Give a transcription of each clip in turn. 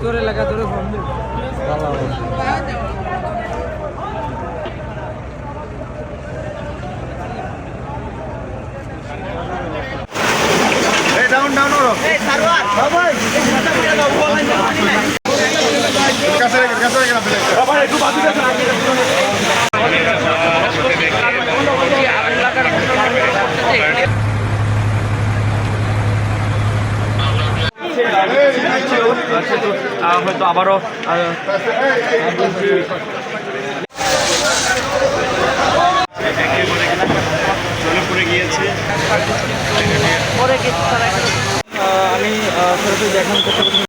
তোর এলাকা তোর দিব ডাউন ডাউন ওরো। কাছে রেখে কাছে রেখে আপনি হয়তো আবারও চলে পড়ে গিয়েছে আমি সরাসরি দেখানোর চেষ্টা করছি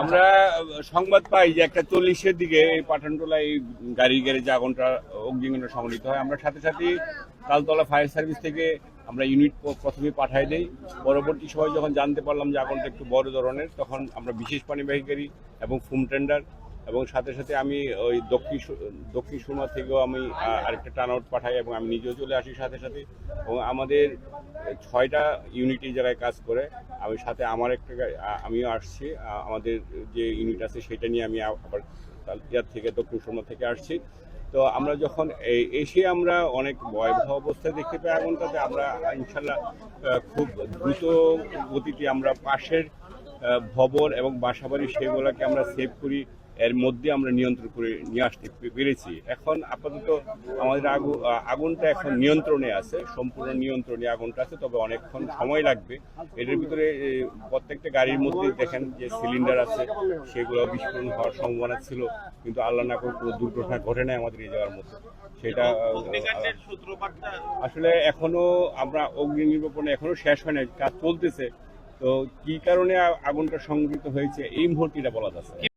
আমরা সংবাদ পাই যে একটা চল্লিশের দিকে এই পাঠানটোলা এই গাড়ির গ্যারেজে আগুনটা, অগ্নিকাণ্ড সংঘটিত হয়। আমরা সাথে সাথে তালতলা ফায়ার সার্ভিস থেকে আমরা ইউনিট প্রথমে পাঠাই দেই। পরবর্তী সময় যখন জানতে পারলাম যে আগুনটা একটু বড় ধরনের, তখন আমরা বিশেষ পানিবাহী গাড়ি এবং ফুম টেন্ডার এবং সাথে সাথে আমি ওই দক্ষিণ দক্ষিণ সুরমা থেকেও আমি আরেকটা টার্ন আউট পাঠাই এবং আমি নিজেও চলে আসি সাথে সাথে। এবং আমাদের ছয়টা ইউনিট জায়গায় কাজ করে, আমি সাথে আমার একটা আমিও আসছি আমাদের যে ইউনিট আছে সেটা নিয়ে আমি আবার ইয়ার থেকে, দক্ষিণ সুরমা থেকে আসছি। তো আমরা যখন এসে আমরা অনেক ভয়াবহ অবস্থায় দেখতে পাই আগুনটাতে আমরা ইনশাল্লাহ খুব দ্রুত গতিতে আমরা পাশের ভবন এবং বাসাবাড়ি সেগুলোকে আমরা সেভ করি। এর মধ্যে আমরা নিয়ন্ত্রণ করে নিয়ে আসতে পেরেছি। এখন আপাতত আমাদের আগু- আগুনটা এখন নিয়ন্ত্রণে আছে সম্পূর্ণ নিয়ন্ত্রণে আগুনটা আছে তবে অনেকক্ষণ সময় লাগবে। এটার ভিতরে প্রত্যেকটা গাড়ির মধ্যে দেখেন যে সিলিন্ডার আছে সেগুলো বিস্ফোরণ হওয়ার সম্ভাবনা ছিল কিন্তু আল্লাহ না করে কোনো দুর্ঘটনা ঘটে নাই আমাদের এই জায়গার মধ্যে। সেটা আসলে এখনও আমরা অগ্নি নির্বাপনে এখনও শেষ হয় না কাজ চলতেছে। তো কি কারণে আগুনটা সংঘটিত হয়েছে এই মুহূর্তে বলা যাচ্ছে।